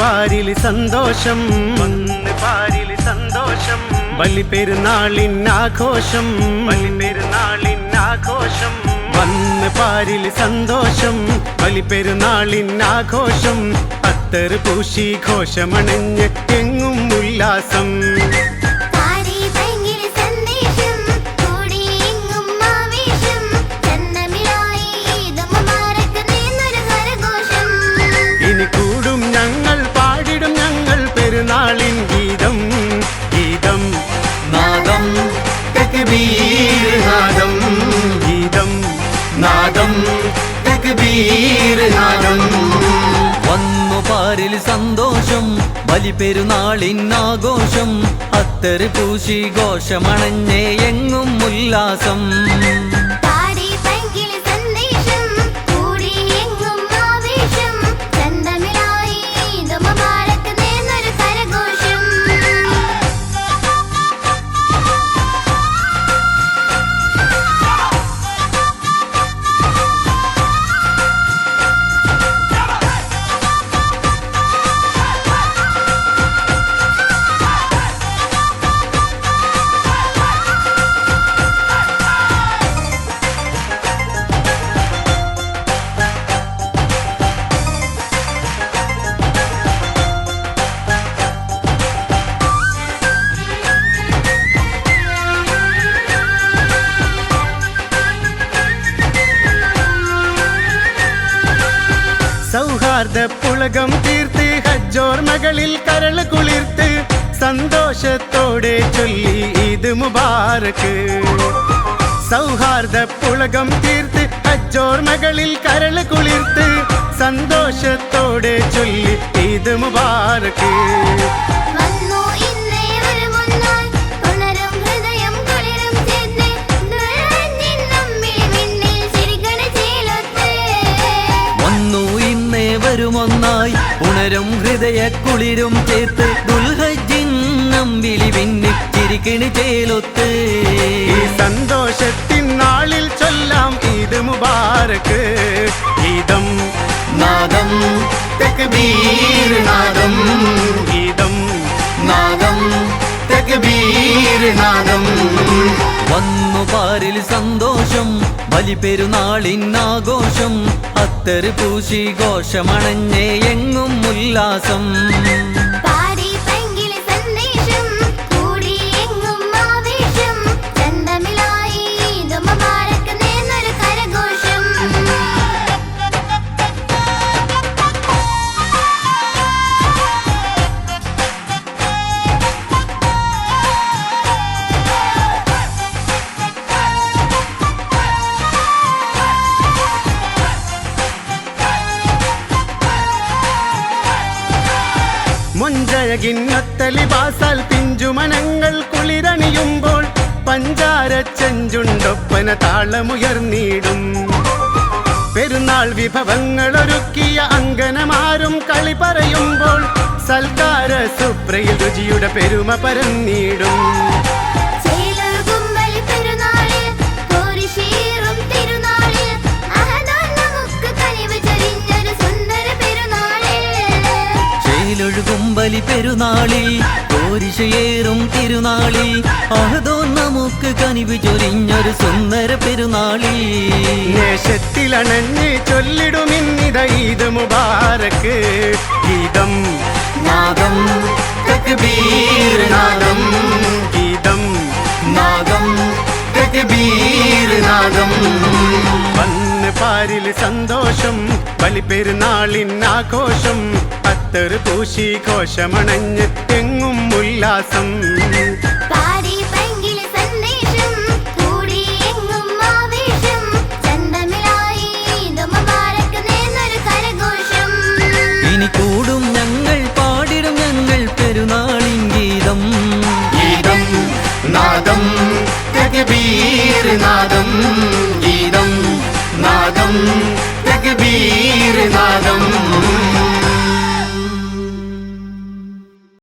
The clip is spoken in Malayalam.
പാരിൽ സന്തോഷം. വന്ന് പാരിൽ സന്തോഷം. ബലി പെരുന്നാളിൻ ആഘോഷം. ബലി പെരുന്നാളിൻ ആഘോഷം. വന്ന് പാരിൽ സന്തോഷം. ബലി പെരുന്നാളിൻ ആഘോഷം. അത്തർ പൂശി ഘോഷമണഞ്ഞ് എങ്ങും ഉല്ലാസം. ആഘോഷം അത്തറ് പൂശി ഘോഷമണഞ്ഞേ എങ്ങും ഉല്ലാസം. സൗഹാർദ്ദ പുളകം തീർത്ത് ഹജ്ജോർമകളിൽ കരൾ കുളിർത്ത് സന്തോഷത്തോടെ ചൊല്ലി ഇത് മുബാർക്ക് സൗഹാർദ്ദ പുളകം തീർത്ത് ഹജ്ജോർമകളിൽ കരൾ കുളിർത്ത് സന്തോഷത്തോടെ ചൊല്ലി ഇത് മുബാറക്ക്. വരുമൊന്നായി ഉണരും ഹൃദയ കുളിരും ചേർത്ത് ദുൽഹജ്ജിൻ നമ്പിളി പിന്നി ചിരിക്കിണി ചേലൊത്ത്. ഈ സന്തോഷത്തിൻ നാളിൽ ചൊല്ലാം ഈദ് മുബാരക്ക് ഗീതം നാദം തക്ബീർ നാദം ഗീതം നാദം തക്ബീർ നാദം വന്നു പാരിൽ സന്തോഷം ബലി പെരുന്നാളിൻ ആഘോഷം അത്തറ് പൂശി ഘോഷമണഞ്ഞേ എങ്ങും ഉല്ലാസം. മൊഞ്ചഴകിന്നത്തലിബാസാൽ പിഞ്ചുമനങ്ങൾ കുളിരണിയുമ്പോൾ പഞ്ചാര ചെഞ്ചുണ്ടൊപ്പന താളമുയർന്നിടും. പെരുന്നാൾ വിഭവങ്ങൾ ഒരുക്കിയ അങ്കനമാരും കളി പറയുമ്പോൾ സൽക്കാര സുപ്രയിൽ രുചിയുടെ പെരുമ പരന്നിടും. ചേലൊഴുകും ബലി പെരുന്നാളിൽ കോരിശയേറും തിരുനാളിൽ. അഹദോ നമുക്ക് കനിവ് ചൊരിഞ്ഞൊരു സുന്ദര പെരുന്നാളിൽ. ദേശത്തിലണഞ്ഞ് ചൊല്ലിടുമിന്നിത ഈദ് മുബാരക്ക്. ഗീതം. നാദം തക്ബീർ നാദം ഗീതം. നാദം തക്ബീർ നാദം പാരിൽ സന്തോഷം ബലിപെരുന്നാളിൻ ആഘോഷം പത്തർ പൂശി കോശമണഞ്ഞ് എങ്ങും ഉല്ലാസം. കൂടും ഞങ്ങൾ പാടിടും ഞങ്ങൾ ഗീതം. ഗീതം നാദം. நாதம் தகுபீர் நாதம்